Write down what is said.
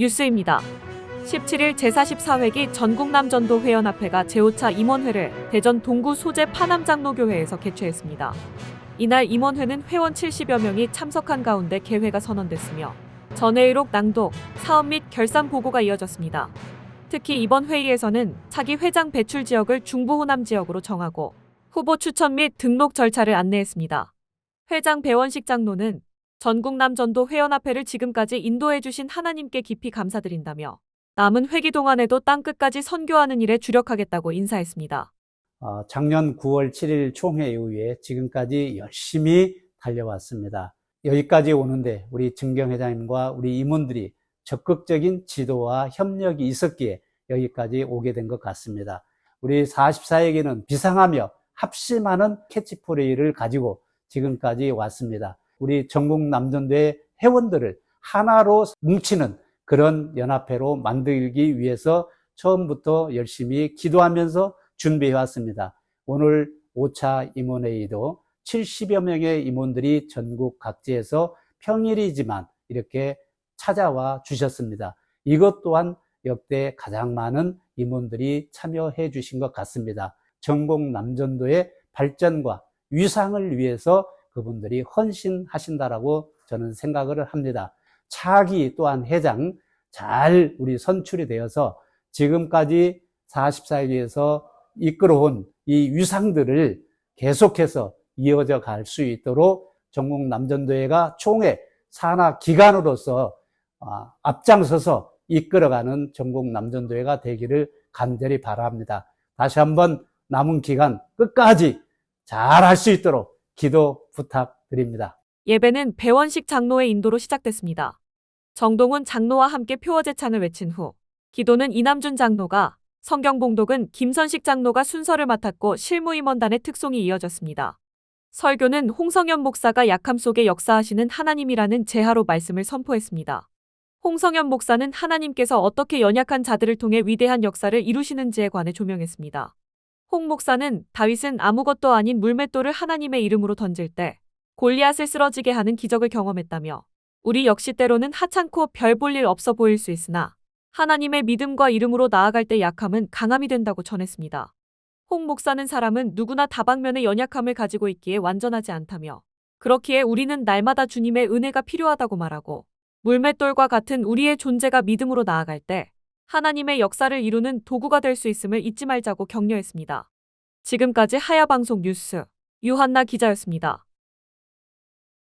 뉴스입니다. 17일 제44회기 전국남전도 회원합회가 제5차 임원회를 대전 동구 소재 파남장로교회에서 개최했습니다. 이날 임원회는 회원 70여 명이 참석한 가운데 개회가 선언됐으며 전회의록 낭독, 사업 및 결산 보고가 이어졌습니다. 특히 이번 회의에서는 차기 회장 배출 지역을 중부 호남 지역으로 정하고 후보 추천 및 등록 절차를 안내했습니다. 회장 배원식 장로는 전국 남전도 회원합회를 지금까지 인도해 주신 하나님께 깊이 감사드린다며 남은 회기 동안에도 땅끝까지 선교하는 일에 주력하겠다고 인사했습니다. 어, 작년 9월 7일 총회 이후에 지금까지 열심히 달려왔습니다. 여기까지 오는데 우리 증경 회장님과 우리 임원들이 적극적인 지도와 협력이 있었기에 여기까지 오게 된 것 같습니다. 우리 44에게는 비상하며 합심하는 캐치프레이를 가지고 지금까지 왔습니다. 우리 전국 남전도의 회원들을 하나로 뭉치는 그런 연합회로 만들기 위해서 처음부터 열심히 기도하면서 준비해 왔습니다. 오늘 5차 임원회의도 70여 명의 임원들이 전국 각지에서 평일이지만 이렇게 찾아와 주셨습니다. 이것 또한 역대 가장 많은 임원들이 참여해 주신 것 같습니다. 전국 남전도의 발전과 위상을 위해서 그분들이 헌신하신다라고 저는 생각을 합니다. 차기 또한 회장 잘 우리 선출이 되어서 지금까지 44기에서 이끌어온 이 위상들을 계속해서 이어져 갈 수 있도록 전국 남전도회가 총회 산하 기관으로서 아, 앞장서서 이끌어가는 전국 남전도회가 되기를 간절히 바랍니다. 다시 한번 남은 기간 끝까지 잘 할 수 있도록 기도 부탁드립니다. 예배는 배원식 장로의 인도로 시작됐습니다. 정동훈 장로와 함께 표어 제찬을 외친 후 기도는 이남준 장로가 성경 봉독은 김선식 장로가 순서를 맡았고 실무임원단의 특송이 이어졌습니다. 설교는 홍성현 목사가 약함 속에 역사하시는 하나님이라는 제하로 말씀을 선포했습니다. 홍성현 목사는 하나님께서 어떻게 연약한 자들을 통해 위대한 역사를 이루시는지에 관해 조명했습니다. 홍 목사는 다윗은 아무것도 아닌 물맷돌을 하나님의 이름으로 던질 때 골리앗을 쓰러지게 하는 기적을 경험했다며 우리 역시 때로는 하찮고 별 볼 일 없어 보일 수 있으나 하나님의 믿음과 이름으로 나아갈 때 약함은 강함이 된다고 전했습니다. 홍 목사는 사람은 누구나 다방면의 연약함을 가지고 있기에 완전하지 않다며 그렇기에 우리는 날마다 주님의 은혜가 필요하다고 말하고 물맷돌과 같은 우리의 존재가 믿음으로 나아갈 때 하나님의 역사를 이루는 도구가 될 수 있음을 잊지 말자고 격려했습니다. 지금까지 하야방송 뉴스 유한나 기자였습니다.